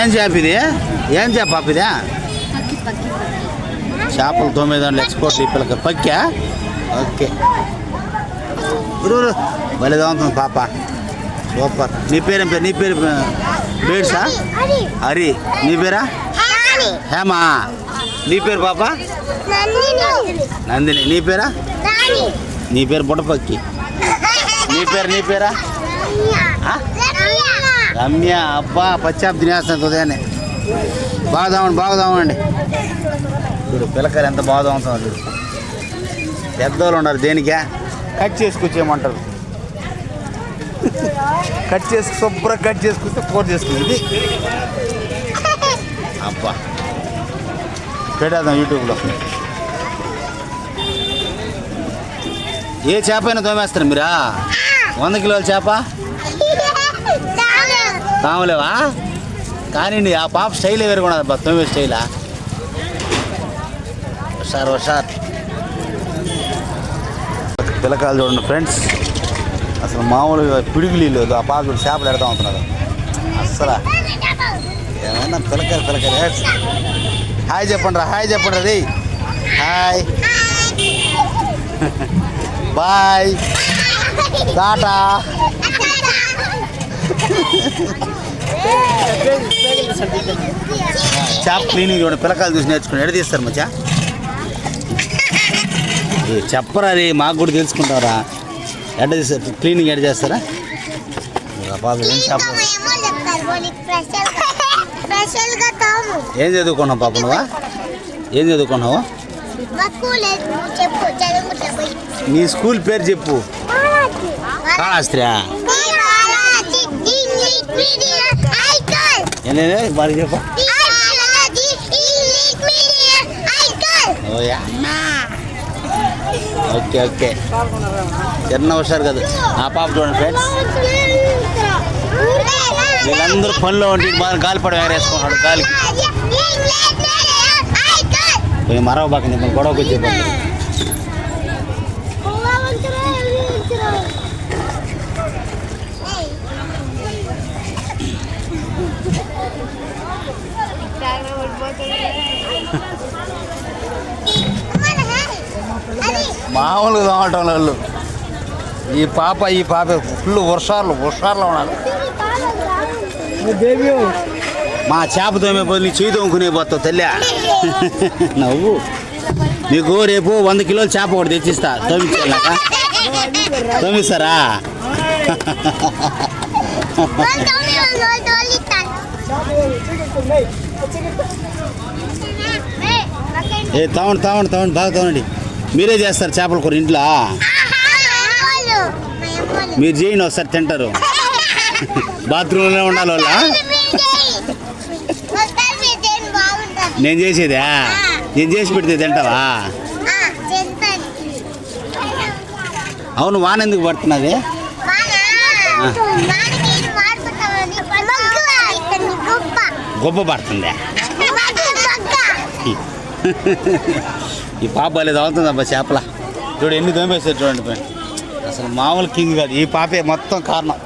ఏం చేప ఇది ఏం చేప పాప ఇదే చేపలు తొమ్మిది వందలు ఎక్స్పోర్ట్ ఈ పిల్లకి పక్కా? ఓకే. గురు భలేగా ఉంటుంది పాప. సూపర్. నీ పేరేం పేరు? నీ పేరు బేడ్సా హరి. నీ పేరా? హేమా. నీ పేరు పాప? నందిని. నీ పేరా? నీ పేరు బుడపక్కి నీ పేరు నీ పేరా? ఆ? రమ్య అబ్బా పచ్చాపు తినేస్తాను ఉదయాన్నే. బాగుదామండి బాగుదామండి చూడు పిల్లకాయలు ఎంత బాగుదామంటున్నారు చూడు. పెద్దోళ్ళు ఉన్నారు దేనికే? కట్ చేసుకొచ్చేయమంటారు కట్ చేసి శుభ్రం కట్ చేసుకొస్తే కూర చేసుకుంది అబ్బా. పెట్టేద్దాం యూట్యూబ్లో. ఏ చేప అయినా తోమేస్తారు మీరా? వంద కిలోల చేప? తామలేవా కానీ ఆ పాప స్టైల్ వేరు కూడా తొమ్మిది స్టైలా? సార్ సార్ పిల్లకాయలు చూడండి ఫ్రెండ్స్. అసలు మామూలుగా పిడుగులు లేదు ఆ పాప చూడు చేపలు ఎడతా ఉంటున్నారు అస్సలు. ఏమన్నా పిల్లకాయలు పిల్లకాయలు హాయ్ చెప్పండి రా హాయ్ చెప్పండి రీ హాయ్. బాయ్. టాటా. చేప క్లీనింగ్ చూడండి పిల్లకాయలు చూసి నేర్చుకుని ఎడ తీస్తారు మచ్చా? చెప్పరా అది మాకు కూడా తెలుసుకుంటారా ఎడ తీస్తారు? క్లీనింగ్ ఎడ చేస్తారా? ఏం చేప ఏం చదువుకున్నావు పాప నువ్వా? ఏం చదువుకున్నావు? నీ స్కూల్ పేరు చెప్పు. కాళాస్త్రియా మరి చెప్పు ఓకే ఓకే చిన్న హుషారు కదా ఆ పాప చూడండి ఫ్రెండ్స్ వీళ్ళందరూ పనిలో ఉండి బాగా గాలిపడ వేరేసుకుంటాడు గాలికి మరవ నేను గొడవకు వచ్చే మామూలుగా తోమటం వాళ్ళు ఈ పాప ఈ పాప ఫుల్ వర్షాలు వర్షాల్లో ఉన్నారు మా చేప తోమే బదులు నీ చేయి తోముకునే పోతావు తల్లి నవ్వు నీకు రేపు వంద కిలోల చేప ఒకటి తెచ్చిస్తా తోమించాక తోమిస్తారా ఏ తావండి తావండి తావండి బాగా తావండి మీరే చేస్తారు చేపల కూర ఇంట్లో? మీరు చేయండి ఒకసారి తింటారు. బాత్రూంలోనే ఉండాలి వాళ్ళ. నేను చేసేదా? నేను చేసి పెడితే తింటావా? అవును వాన ఎందుకు పడుతున్నది? గొప్ప పడుతుంది. ఈ పాప లేదు అవుతుందబ్బా చేపల. చూడు ఎన్ని దోమేసారు చూడండి పోయి. అసలు మామూలు కింగ్ కాదు. ఈ పాపే మొత్తం కారణం.